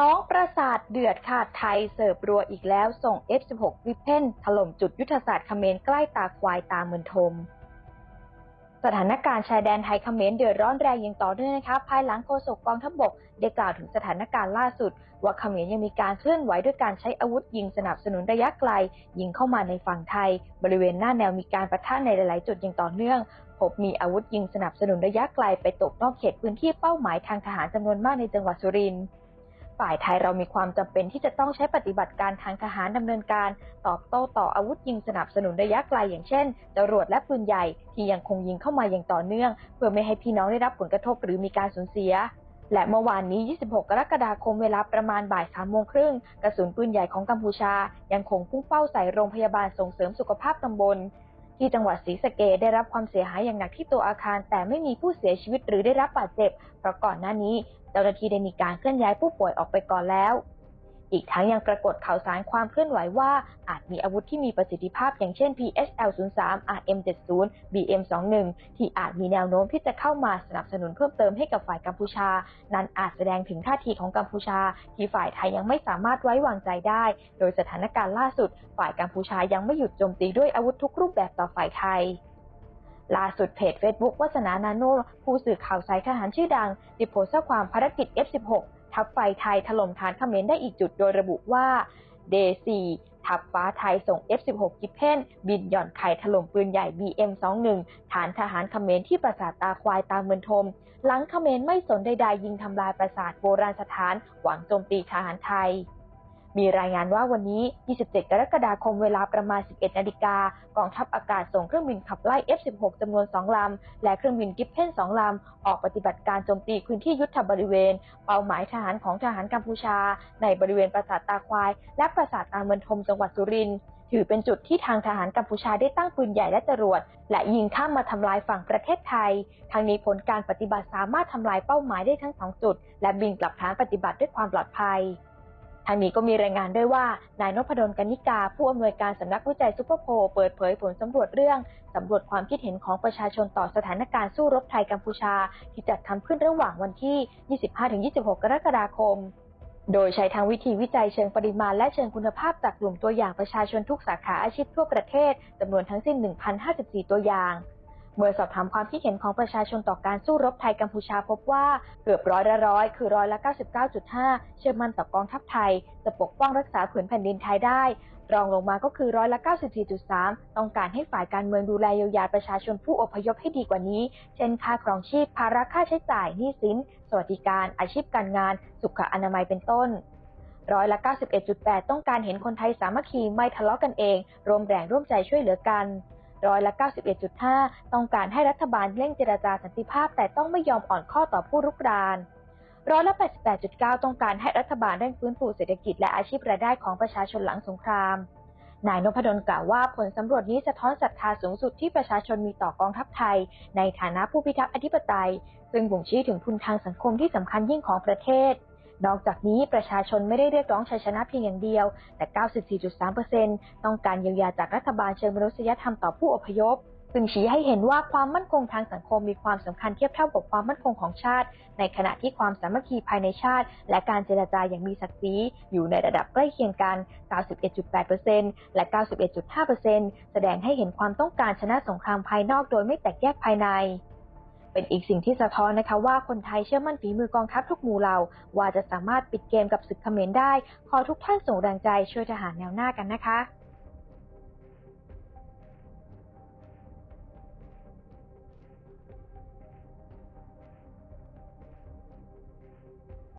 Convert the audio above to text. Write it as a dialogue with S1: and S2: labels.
S1: ต้องประสาทเดือดค่ะไทยเสิร์ฟรัวอีกแล้ว ส่ง F16 วิเพนถล่มจุดยุทธศาสตร์เขมรใกล้ตาควายตาเมือนทม สถานการณ์ชายแดนไทยเขมรเดือดร้อนแรงอย่างต่อเนื่องนะคะ ภายหลังโฆษกกองทัพบกได้กล่าวถึงสถานการณ์ล่าสุด ว่าเขมรยังมีการเคลื่อนไหวด้วยการใช้อาวุธยิงสนับสนุนระยะไกล ยิงเข้ามาในฝั่งไทย บริเวณหน้าแนวมีการประทะในหลาย ๆ จุดอย่างต่อเนื่องพบมีอาวุธยิงสนับสนุนระยะไกลไปตกนอกเขตพื้นที่เป้าหมายทางทหารจำนวนมากในจังหวัดสุรินทร์ ฝ่ายไทยเรามีความจำเป็นที่จะต้องใช้ปฏิบัติการทางทหารดำเนินการ ตอบโต้ต่ออาวุธยิงสนับสนุนระยะไกลอย่างเช่นจรวดและปืนใหญ่ที่ยังคงยิงเข้ามาอย่างต่อเนื่อง เพื่อไม่ให้พี่น้องได้รับผลกระทบหรือมีการสูญเสียและเมื่อวานนี้ 26 กรกฎาคมเวลาประมาณบ่าย3โมงครึ่ง กระสุนปืนใหญ่ของกัมพูชา ยังคงพุ่งเป้าใส่โรงพยาบาลส่งเสริมสุขภาพตำบล ที่จังหวัดศรีสะเกษได้รับความเสียหายอย่างหนักที่ตัวอาคาร แต่ไม่มีผู้เสียชีวิตหรือได้รับบาดเจ็บ เพราะก่อนหน้านี้ เจ้าหน้าที่ได้มีการเคลื่อนย้ายผู้ป่วยออกไปก่อนแล้ว อีกทั้งยังปรากฏข่าวสารความเคลื่อนไหวว่า อาจมีอาวุธที่มีประสิทธิภาพอย่างเช่น PSL 03 RM70 BM21 ที่อาจมีแนวโน้มที่จะเข้ามาสนับสนุนเพิ่มเติมให้กับฝ่ายกัมพูชา นั้นอาจแสดงถึงท่าทีของกัมพูชา ที่ฝ่ายไทยยังไม่สามารถไว้วางใจได้ โดยสถานการณ์ล่าสุด ฝ่ายกัมพูชายังไม่หยุดโจมตีด้วยอาวุธทุกรูปแบบต่อฝ่ายไทยล่าสุดเพจ Facebook วัฒนานาโน ผู้สื่อข่าวสายทหารชื่อดัง ได้โพสต์ข้อความภารกิจ F16 ทัพไฟไทยถล่มฐานเขมรได้อีกจุดโดยระบุว่าเดซีทัพฟ้าไทยส่ง F16 กิเพนบินหย่อนไข่ถล่มปืนใหญ่ BM21 ฐานทหารเขมรที่ปราสาทตาควายตามเมืองทม หลังเขมรไม่สนใดๆยิงทำลายปราสาทโบราณสถาน หวังโจมตีทหารไทย มีรายงานว่าวันนี้ 27 กรกฎาคมเวลาประมาณ 11 นาฬิกา กองทัพอากาศส่งเครื่องบินขับไล่ F-16 จำนวน 2 ลำ และเครื่องบินกิฟเพน 2 ลำ ออกปฏิบัติการโจมตีพื้นที่ยุทธบริเวณ เป้าหมายทหารของทหารกัมพูชา ในบริเวณปราสาทตาควาย และปราสาทตาเมือนทมจังหวัดสุรินทร์ถือเป็นจุดที่ทางทหารกัมพูชาได้ตั้งปืนใหญ่และจรวด และยิงข้ามมาทำลายฝั่งประเทศไทย ทางนี้ผลการปฏิบัติสามารถทำลายเป้าหมายได้ทั้งสองจุด และบินกลับฐานปฏิบัติด้วยความปลอดภัย ทางนี้ก็มีรายงานด้วยว่านายนพดลกนิกา ผู้อำนวยการสำนักวิจัยซุปเปอร์โพลเปิดเผยผลสำรวจเรื่องสำรวจความคิดเห็นของประชาชนต่อสถานการณ์สู้รบไทยกัมพูชา ที่จัดทำขึ้นระหว่างวันที่ 25-26 กรกฎาคมโดยใช้ทางวิธีวิจัยเชิงปริมาณและเชิงคุณภาพจากกลุ่มตัวอย่างประชาชนทุกสาขาอาชีพทั่วประเทศจำนวนทั้งสิ้น 1,054 ตัวอย่าง เมื่อสอบถามความคิดเห็นของประชาชนต่อการสู้รบไทยกัมพูชาพบว่าเกือบร้อยละร้อยคือร้อยละ 99.5 เชื่อมั่นต่อกองทัพไทย จะปกป้องรักษาผืนแผ่นดินไทยได้ รองลงมาก็คือร้อยละ 94.3 ต้องการให้ฝ่ายการเมืองดูแลเยียวยาประชาชนผู้อพยพให้ดีกว่านี้ เช่นค่าครองชีพภาระค่าใช้จ่ายหนี้สิน สวัสดิการ อาชีพการงาน สุขอนามัยเป็นต้นร้อยละ 91.8 ต้องการเห็นคนไทยสามัคคีไม่ทะเลาะกันเอง ร่วมแรงร่วมใจช่วยเหลือกัน ร้อยละ 91.5 ต้องการให้รัฐบาลเร่งเจรจาสันติภาพ แต่ต้องไม่ยอมอ่อนข้อต่อผู้รุกรานร้อยละ 88.9 ต้องการให้รัฐบาลเร่งฟื้นฟูเศรษฐกิจและอาชีพรายได้ของประชาชนหลังสงคราม นายนพดลกล่าวว่าผลสำรวจนี้สะท้อนศรัทธาสูงสุดที่ประชาชนมีต่อกองทัพไทย ในฐานะผู้พิทักษ์อธิปไตย ซึ่งบ่งชี้ถึงทุนทางสังคมที่สำคัญยิ่งของประเทศ นอกจากนี้ประชาชนไม่ได้เรียกร้องชัยชนะเพียงอย่างเดียว แต่ 94.3%ต้องการเยียวยาจากรัฐบาลเชิงมนุษยธรรมต่อผู้อพยพซึ่งชี้ให้เห็นว่าความมั่นคงทางสังคมมีความสำคัญเทียบเท่ากับความมั่นคงของชาติ ในขณะที่ความสามัคคีภายในชาติ และการเจรจาอย่างมีศักดิ์ศรีอยู่ในระดับใกล้เคียงกัน 91.8%และ 91.5%แสดงให้เห็นความต้องการชนะสงครามภายนอกโดยไม่แตกแยกภายใน เป็นอีกสิ่งที่สะท้อนนะคะว่าคนไทยเชื่อมั่นฝีมือกองทัพทุกหมู่เหล่าว่าจะสามารถปิดเกมกับศึกเขมรได้ ขอทุกท่านส่งแรงใจช่วยทหารแนวหน้ากันนะคะ